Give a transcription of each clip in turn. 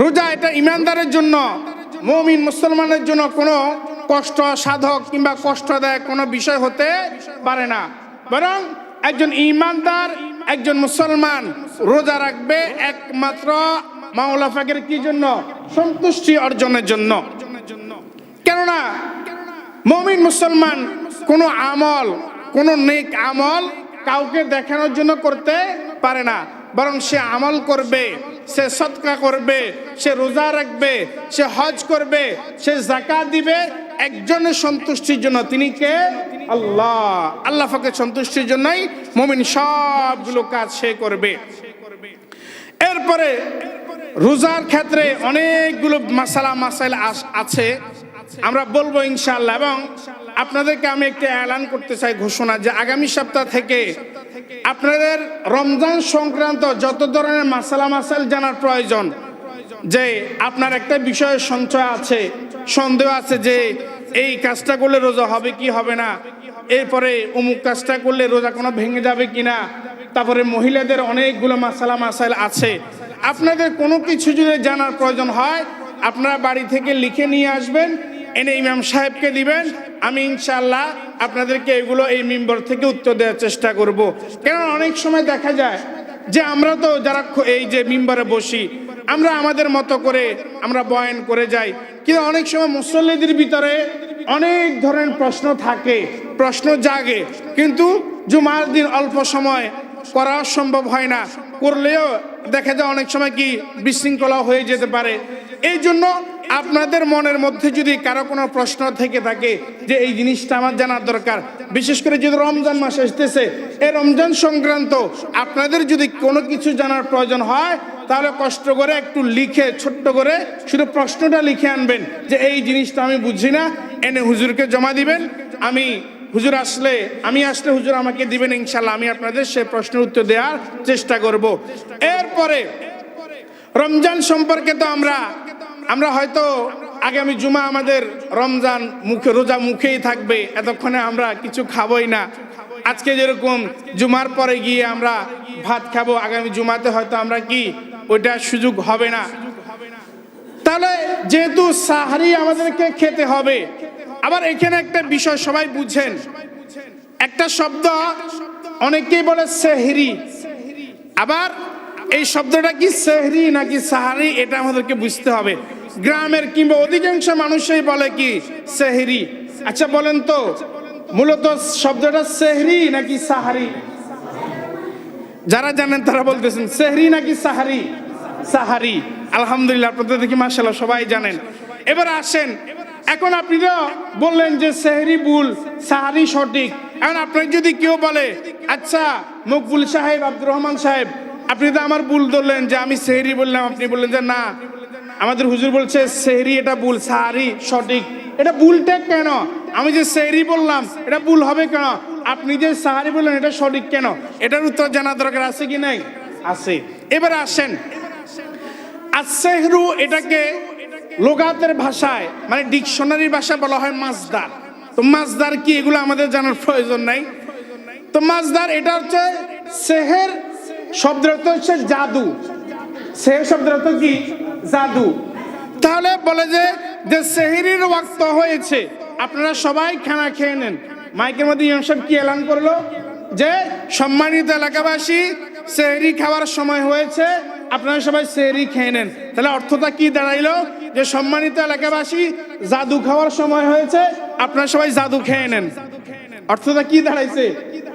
রোজা এটা ইমানদারের জন্য, মমিন মুসলমানের জন্য কোনো কষ্ট, সাধক কিংবা কষ্টদায়ক কোনো বিষয় হতে পারে না। বরং একজন ইমানদার, একজন মুসলমান রোজা রাখবে একমাত্র মাওলা ফাকের কি জন্য? সন্তুষ্টি অর্জনের জন্য। কেননা মমিন মুসলমান কোনো আমল, কোনো নেক আমল কাউকে দেখানোর জন্য করতে পারে না। বরং সে আমল করবে সে সৎকা করবে, সে রোজা রাখবে, সে হজ করবে, সে জাকা দিবে, একজনের সন্তুষ্টির জন্য তিনি কে? আল্লাহ। আল্লাহ ফাঁকে সন্তুষ্টির জন্যই মমিন সবগুলো কাজ সে করবে। এরপরে রোজার ক্ষেত্রে অনেকগুলো মাসালা, মাসাইল আছে। আমরা বলব ইনশাল্লাহ এবং আপনাদেরকে আমি একটি এলান করতে চাই ঘোষণা যে আগামী সপ্তাহ থেকে আপনাদের রমজান সংক্রান্ত যত ধরনের মাসালা মাসাইল জানার প্রয়োজন যে আপনার একটা বিষয়ের সঞ্চয় আছে সন্দেহ আছে যে এই কাজটা করলে রোজা হবে কি হবে না এরপরে অমুক কাজটা করলে রোজা কোনো ভেঙে যাবে কি না তারপরে মহিলাদের অনেকগুলো মাসালা মাসাইল আছে। আপনাদের কোনো কিছু যদি জানার প্রয়োজন হয় আপনারা বাড়ি থেকে লিখে নিয়ে আসবেন এনে ইমাম সাহেবকে দিবেন, আমি ইনশাল্লাহ আপনাদেরকে এগুলো এই মেম্বর থেকে উত্তর দেওয়ার চেষ্টা করব। কেন অনেক সময় দেখা যায় যে আমরা তো যারা এই যে মেম্বারে বসি, আমরা আমাদের মতো করে আমরা বয়ান করে যাই, কিন্তু অনেক সময় মুসল্লিদের ভিতরে অনেক ধরনের প্রশ্ন থাকে, প্রশ্ন জাগে, কিন্তু জুমার দিন অল্প সময় করা সম্ভব হয় না। করলেও দেখা যায় অনেক সময় কি বিশৃঙ্খলা হয়ে যেতে পারে। এই জন্য আপনাদের মনের মধ্যে যদি কারও কোনো প্রশ্ন থেকে থাকে যে এই জিনিসটা আমার জানার দরকার, বিশেষ করে যদি রমজান মাস আসতেছে, এই রমজান সংক্রান্ত আপনাদের যদি কোনো কিছু জানার প্রয়োজন হয়, তাহলে কষ্ট করে একটু লিখে, ছোট্ট করে শুধু প্রশ্নটা লিখে আনবেন যে এই জিনিসটা আমি বুঝি না, এনে হুজুরকে জমা দিবেন। আমি, হুজুর আসলে, আমি আসলে হুজুর আমাকে দিবেন ইনশাল্লাহ আমি আপনাদের সে প্রশ্নের উত্তর দেওয়ার চেষ্টা করব। এরপরে, রমজান সম্পর্কে তো আমরা আমরা হয়তো আগামী জুমা আমাদের রমজান মুখে, রোজা মুখেই থাকবে, এতক্ষণে আমরা কিছু খাবোই না। আজকে যেরকম জুমার পরে গিয়ে আমরা ভাত খাব, আগামী জুমাতে হয়তো আমরা কি ওইটা সুযোগ হবে না। তাহলে যেহেতু সাহারি আমাদেরকে খেতে হবে, আবার এখানে একটা বিষয় সবাই বুঝেন। একটা শব্দ অনেকেই বলে সেহরি। আবার এই শব্দটা কি সেহরি নাকি সাহারি, এটা আমাদেরকে বুঝতে হবে। গ্রামের কিংবা অধিকাংশ মানুষই বলে কি, সেহরি। আচ্ছা বলেন তো, মূলত শব্দটা সেহরি নাকি সাহারি? যারা জানেন তারা বলতেছেন, সেহরি নাকি সাহারি? সাহারি। আলহামদুলিল্লাহ, আপনাদের দেখি মাসাল্লাহ সবাই জানেন। এবার আসেন, এখন আপনি তো বললেন যে সেহরি ভুল, সাহারি সঠিক। এখন আপনার যদি কেউ বলে আচ্ছা মকবুল সাহেব, আব্দুর রহমান সাহেব, আপনি তো আমার ভুল ধরলেন যে আমি সেহরি বললাম। আপনি বললেন যে, না আমাদের হুজুর বলছে, সেহরি, এটা ভুল সাহারি সঠিক। এটা ভুলটা কেন? আমি যে সেহরি বললাম, এটা ভুল হবে কেন? আপনি যে সাহারি বললেন, এটা সঠিক কেন? এটার উত্তর জানা দরকার আছে কি নাই? আছে। এবার আসেন। আসেহরু এটাকে লোগাতের ভাষায় মানে ডিকশনারির ভাষা বলা হয় মাছদার। তো মাছদার কি? এগুলো আমাদের জানার প্রয়োজন নাই। তো মাছদার, এটা হচ্ছে সেহের অর্থ হচ্ছে জাদু। সেহের অর্থ কি? জাদু। তাহলে বলে যে যে সেহেরির ওয়াক্ত হয়েছে, আপনারা সবাই খানা খেয়ে নেন। মাইকের মধ্যে ইমাম সাহেব কি এলান করল? যে, সম্মানিত এলাকাবাসী, সেহরি খাওয়ার সময় হয়েছে, আপনারা সবাই সেহরি খেয়ে নেন। তাহলে অর্থটা কি দাঁড়াইলো? যে সম্মানিত এলাকাবাসী, জাদু খাওয়ার সময় হয়েছে, আপনারা সবাই জাদু খেয়ে নেন। অর্থটা কি দাঁড়াইছে?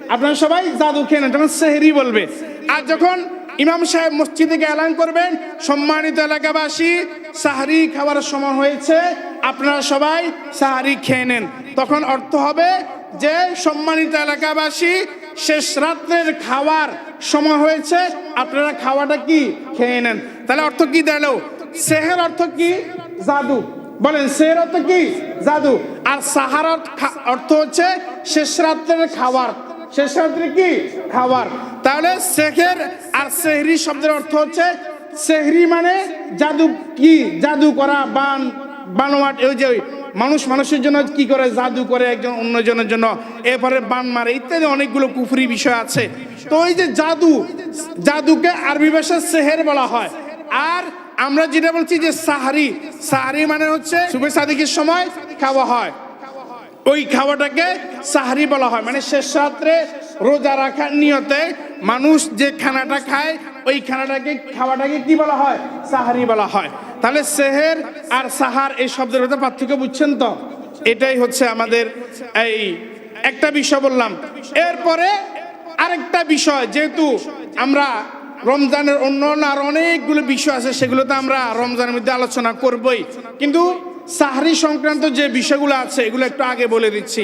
আপনারা সবাই জাদু খেয়ে নেন, তখন সেহরি বলবে। আর যখন ইমাম সাহেব মসজিদে গিয়ে এলান করবেন। সম্মানিত এলাকাবাসী, সাহারি খাওয়ার সময় হয়েছে। আপনারা সবাই সাহারি খেয়ে নেন। তখন অর্থ হবে যে, সম্মানিত এলাকাবাসী, শেষ রাত্রের খাওয়ার সময় হয়েছে। আপনারা খাওয়াটা কি? খেয়ে নেন। তাহলে অর্থ কি দাঁড়াল সেহের অর্থ কি? জাদু। বলেন, সেহের অর্থ কি? জাদু। আর সাহার অর্থ- হচ্ছে শেষ রাত্রের খাবার শেষ রাত্রে কি? খাবার। তাহলে শেখের আর সেহরি শব্দের অর্থ হচ্ছে সেহরি মানে জাদু কি? জাদু করা, বান বানোয়াট ওই যে মানুষ মানুষের জন্য কি করে? জাদু করে একজন অন্যজনের জন্য, এরপরে বান মারে, ইত্যাদি অনেকগুলো কুফরি বিষয় আছে। তো ওই যে জাদু, জাদুকে আরবি ভাষায় সেহের বলা হয়। আর আমরা যেটা বলছি যে সাহারি সাহারি মানে হচ্ছে শুভে সাদিকের সময় খাওয়া হয়। ওই খাওয়াটাকে সাহারি বলা হয়। মানে শেষ রাত্রে রোজা রাখার নিয়তে মানুষ যে খানাটা খায়, ওই খানাটাকে, খাওয়াটাকে কি বলা হয়? সাহারি বলা হয়। তাহলে সেহের আর সাহার এই শব্দের মধ্যে পার্থক্য বুঝছেন তো? এটাই হচ্ছে আমাদের এই একটা বিষয় বললাম। এরপরে আরেকটা বিষয়, যেহেতু আমরা রমজানের অন্য আর অনেকগুলো বিষয় আছে সেগুলো তো আমরা রমজানের মধ্যে আলোচনা করবই। কিন্তু সাহারি সংক্রান্ত যে বিষয়গুলো আছে এগুলো একটু আগে বলে দিচ্ছি।